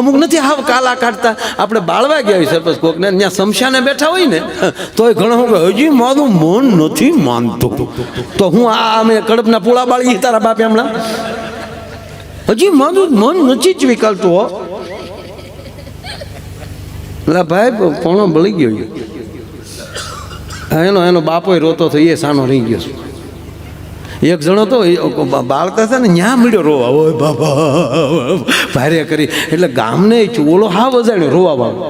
અમુક નથી હાવ કાલા કાઢતા. આપણે બાળવા ગયા હોય સરપંચ કોકને, ત્યાં શમશાને બેઠા હોય ને, તોય ઘણો હજી મારું મન નથી માનતું. તો હું આ અમે કડપના પૂળા બાળી તારા બાપે હમણાં? હજી મારું મન નથી જ વિકલતું, હો. એટલે ભાઈ પોણો બળી ગયો એનો એનો બાપો રોતો થયો એ સાનો રહી ગયો છે. એક જણો તો બાળક હતા ને, ન્યા મળ્યો રોવા. ઓય બાબા ભારે કરી. એટલે ગામને ઓલો હા વજાણ્યો રોવા વાળો.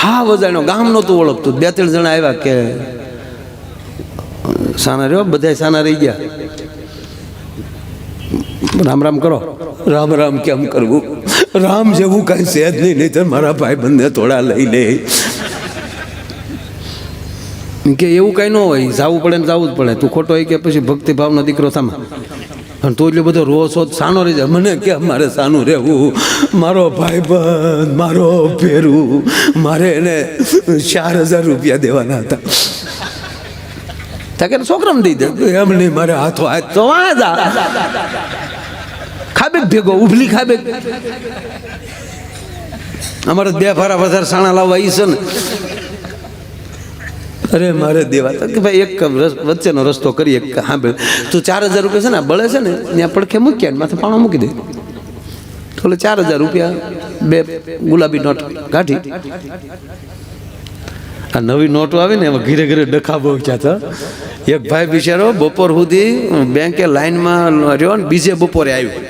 હા વજાણ્યો, ગામ નહોતું ઓળખતું. બે ત્રણ જણા આવ્યા કે, સાના રહ્યો, બધા સાના રહી ગયા. રામ રામ કરો. રામ રામ કેમ કરવું? રામ જેવું કાંઈ છે જ નહીં નહીં મારા ભાઈ બંને થોડા લઈ લે કે એવું કાંઈ ન હોય, જવું પડે ને જવું જ પડે. તું ખોટો હોય કે પછી ભક્તિભાવનો દીકરો થામા અને તું એટલો બધો રોસ હોત સાનો રહી જાય મને કે મારે સાનું રહેવું. મારો ભાઈબંધ મારો ફેરું મારે એને ચાર હજાર રૂપિયા દેવાના હતા. તાકે છોકરાને દઈ દે. એમ નહીં, મારે હાથો હાથ તો વાંધા ખાબે ભેગો, ઉભલી ખાબે અમારે બે ફારા વધારે સાણા લાવવા એ છે ને. અરે મારે દેવા કે ભાઈ એક વચ્ચેનો રસ્તો કરીએ એક સાંભળ તું ચાર હજાર રૂપિયા છે ને બળે છે ને, ત્યાં પડખે મૂક્યા ને માથે પાણો મૂકી દે. એટલે ચાર હજાર રૂપિયા બે ગુલાબી નોટ કાઢી આ નવી નોટો આવી ને, એમાં ઘીરે ઘીરે ડખા બહુ હતા. એક ભાઈ બિચારો બપોર સુધી બેંકે લાઈનમાં રહ્યો ને, બીજે બપોરે આવ્યો.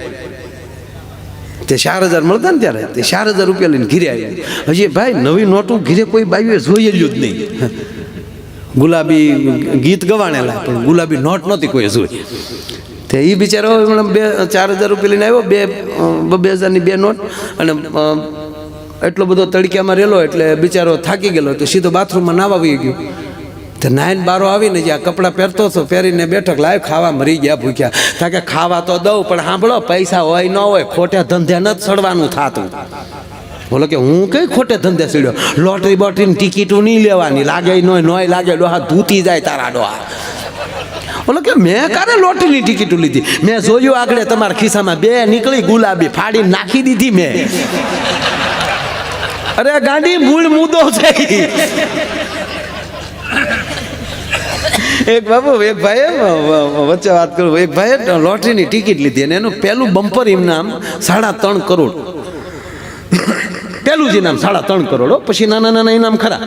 તે ચાર હજાર મળતા ને ત્યારે, તે ચાર હજાર રૂપિયા લઈને ઘીરે આવ્યો. હજી ભાઈ નવી નોટો ઘીરે કોઈ બાવીએ જોયેલું જ નહીં. ગુલાબી ગીત ગવાણેલા, પણ ગુલાબી નોટ નહોતી કોઈ જોઈ. તે એ બિચારો હમણાં બે, ચાર હજાર રૂપિયા લઈને આવ્યો, બે બે હજારની બે નોટ, અને એટલો બધો તડક્યામાં રહેલો એટલે બિચારો થાકી ગયેલો તો સીધો બાથરૂમમાં નાવા આવી ગયો. તો નાઈન બારો આવીને જ્યાં કપડાં પહેરતો હતો, પહેરીને બેઠક લાવ ખાવા મરી ગયા ભૂખ્યા. કારણ કે ખાવા તો દઉં, પણ સાંભળો, પૈસા હોય, ન હોય ખોટા ધંધે ન સડવાનું થાતું. બોલો કે હું કઈ ખોટે ધંધે સીડ્યો? લોટરી બોટરીની ટિકિટો નહીં લેવાની. લાગે નોય નોય લાગે ડોહા ધૂતી જાય તારા ડોહા. બોલો કે મેં કારે લોટરીની ટિકિટો લીધી? મેં જોયું આગળ તમારા ખિસ્સામાં બે નીકળી ગુલાબી ફાડી નાખી દીધી મેં. અરે ગાંડી મૂળ મુદ્દો છે. એક બાબુ, એક ભાઈએ વચ્ચે વાત કરું. એક ભાઈએ લોટરીની ટિકિટ લીધી અને એનું પહેલું બમ્પર ઇનામ સાડા ત્રણ કરોડ. પહેલું જ ઇનામ, સાડા ત્રણ કરોડ પછી નાના નાના ઇનામ ખરા.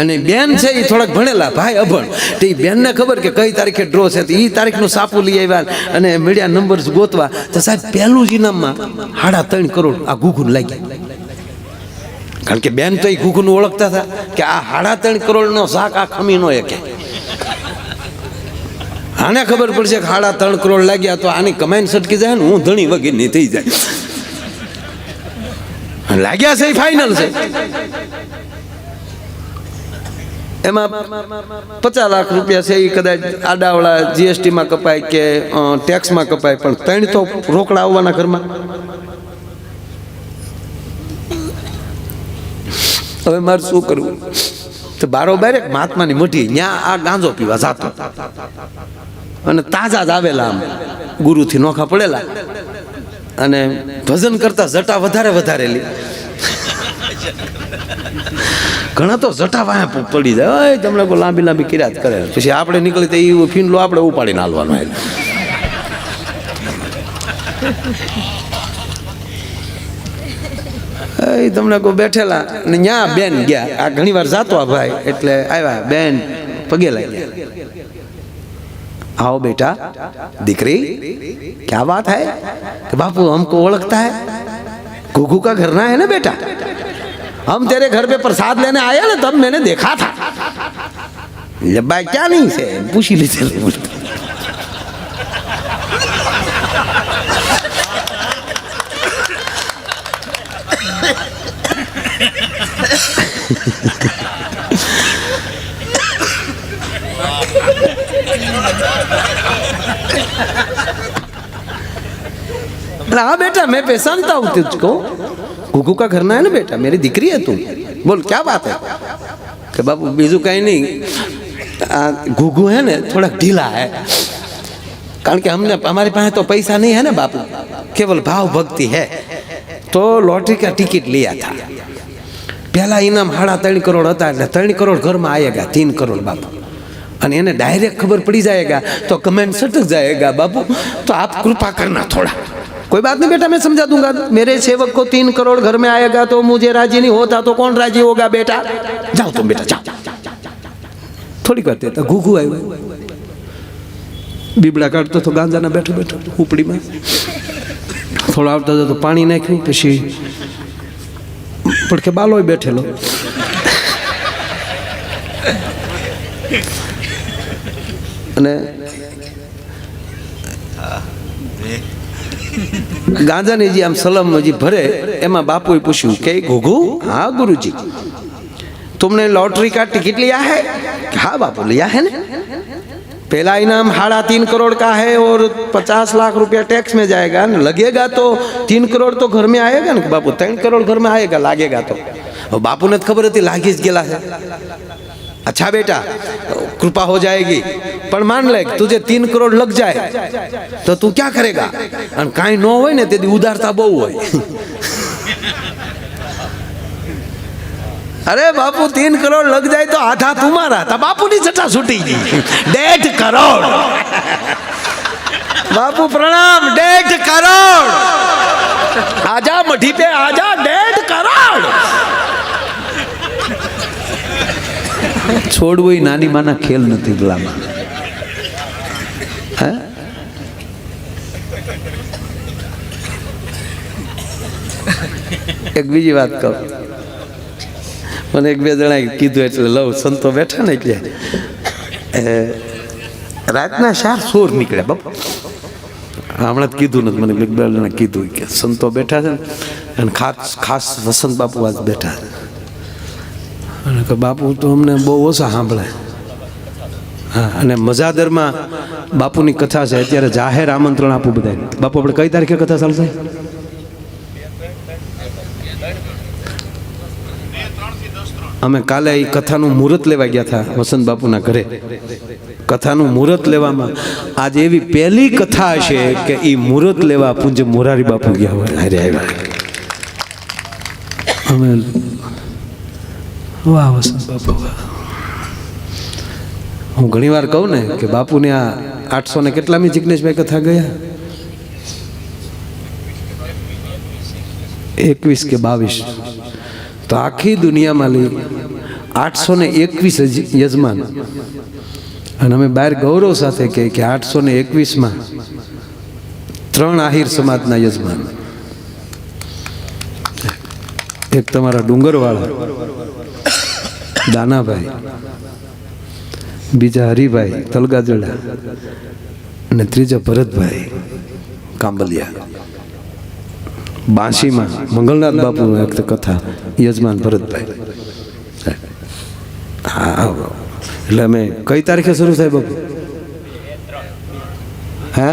અને બેન છે એ થોડાક ભણેલા, ભાઈ અભણ. તો એ બેનને ખબર કે કઈ તારીખે ડ્રો છે એ તારીખનું સાપુ લઈ આવ્યા અને મીડિયા નંબર ગોતવા. તો સાહેબ પહેલું જ ઇનામમાં સાડા ત્રણ કરોડ આ ઘૂઘુન લાગ્યા. કારણ કે બેન તો એ ઘૂઘું ઓળખતા હતા કે આ સાડા ત્રણ કરોડનો શાક આ ખમી નો એકે આને ખબર પડશે કે સાડા ત્રણ કરોડ લાગ્યા તો આની કમાઈને સટકી જાય ને, હું ધણી વગેરેની થઈ જાય. લાગ્યા છે ફાઇનલ છે. એમાં પચાસ લાખ રૂપિયા છે એ કદાચ આડાવાળા જીએસટીમાં કપાય કે ટેક્સમાં કપાય, પણ ત્રણ તો રોકડા આવવાના ઘરમાં. હવે મારે શું કરવું? તો બારોબાર એક મહાત્માની મઢી ત્યાં આ ગાંજો પીવા જાતો. અને તાજા જ આવેલા આમ, ગુરુથી નોખા પડેલા. અને ભજન કરતા જટા વધારે વધારેલી. ઘણા તો જટા વાયા પડી જાય. "ઓય, તમને કોઈ લાંબી લાંબી કિરાત કરે. પછી આપણે નીકળી તો એ ફીંડલો આપણે ઉપાડીને હાલવાનો એટલે એ તમને કોઈ બેઠેલા ને ન્યા બેન ગયા. આ ઘણી વાર જાતો આ ભાઈ એટલે આવ્યા બેન પગે લાગ્યા. आओ बेटा दिकरी क्या बात है कि बापू हमको ओळखता है घुघू का घर ना है ना बेटा हम तेरे घर पे प्रसाद लेने आए ना तब मैंने देखा था ये भाई क्या नहीं से पूछी ली चले अरे रहा बेटा, मैं पहचानता हूँ तुझको? कुकू का घरना है ना बेटा? मेरी दिक्री है तू। बोल, क्या बात है? तो बाबू, बीजू कहीं नहीं। घुगू है ना, थोड़ा ढीला है। कारण कि हमने, हमारे पास तो पैसा नहीं है ना बापू केवल भाव भक्ति है। तो लॉटरी का टिकट लिया था। पहला इनाम हाड़ा ત્રણ करोड़ હતા એટલે ત્રણ કરોડ ઘરમાં આવેગા તીન કરોડ બાપુ અને એને ડાયરેક્ટ ખબર પડી જાયગા તો કમેન્ટ સટક જાયગા બાપુ તો આપ કૃપા કરના થોડા कोई बात नहीं बेटा मैं समझा दूंगा मेरे सेवक को तीन करोड़ घर में आएगा तो मुझे राजी नहीं होता तो कौन राजी होगा बेटा जाओ तुम बेटा जाओ થોડીક વાર તો ઘૂઘુ આવ્યું બીબડા કાઢતો તો ગાંજાના બેઠો બેઠો ઉપડીમાં થોડો આવતા જતો પાણી નાખ્યું પછી પડખે બાલોય બેઠેલો અને ગાંજાની જે આમ સલમ હજી ભરે એમાં બાપુએ પૂછ્યું કે ઘોઘુ હા ગુરુજી तुमने लॉटरी का टिकट लिया है हाँ बापू लिया है ना पहला इनाम साढ़ा तीन करोड़ का है और पचास लाख रुपया टैक्स में जाएगा ना लगेगा तो तीन करोड़ तो घर में आएगा ना बापू तीन करोड़ घर में आएगा लागेगा तो और बापू ने तो खबर थी लागी ज गेला है अच्छा बेटा कृपा हो जाएगी पर मान ले तुझे तीन करोड़ लग जाए तो तू क्या करेगा અને કાંઈ ન હોય ને તેથી ઉદારતા બહુ હોય अरे बापू तीन करोड़ लग जाए तो आधा तुम्हारा था बापू नहीं सटा छूटी जी डेढ़ करोड़ बापू प्रणाम डेढ़ करोड़ आजा मठी पे છોડવું એ નાની માના ખેલ નથી પેલામાં હે? એક બીજી વાત કહું. મને એક બે જણાએ કીધું એટલે લવ, સંતો બેઠા ને એટલે. રાતના ચાર સોર નીકળ્યા બાપા. હમણાં જ કીધું નથી, મને બે જણા કીધું કે સંતો બેઠા છે અને ખાસ ખાસ વસંત બાપુ આજ બેઠા છે. અને કે બાપુ, તો અમને બહુ ઓછા સાંભળે. હા, અને મજાદરમાં બાપુની કથા છે, અત્યારે જાહેર આમંત્રણ આપું બધાને. બાપુ, આપણે કઈ તારીખે કથા ચાલશે? અમે કાલે એ કથાનું મુહૂર્ત લેવા ગયા હતા વસંત બાપુના ઘરે. કથાનું મુહૂર્ત લેવામાં આજે એવી પહેલી કથા હશે કે એ મુહૂર્ત લેવા પૂંજ મોરારી બાપુ ગયા હોય અમે વાહ વસંત બાપુ હું ઘણી વાર કહું ને કે બાપુને આ આઠસો ને કેટલામી જિજ્ઞેશભાઈ કથા ગયા? એકવીસ કે બાવીસ. તો આખી દુનિયામાં લઈ આઠસો ને એકવીસ યજમાન. અને અમે બહાર ગૌરવ સાથે કહે કે આઠસો ને એકવીસમાં ત્રણ આહિર સમાજના યજમાન. એક તમારા ડુંગરવાળા. દાનાભાઈ, બીજા હરિભાઈ, તલગાજડા અને ત્રીજા ભરતભાઈ કાંબલિયા. બાંશીમાં મંગલનાથ બાપુ એક કથા, યજમાન ભરતભાઈ. હા, એટલે અમે કઈ તારીખે શરૂ થાય બાપુ? હા?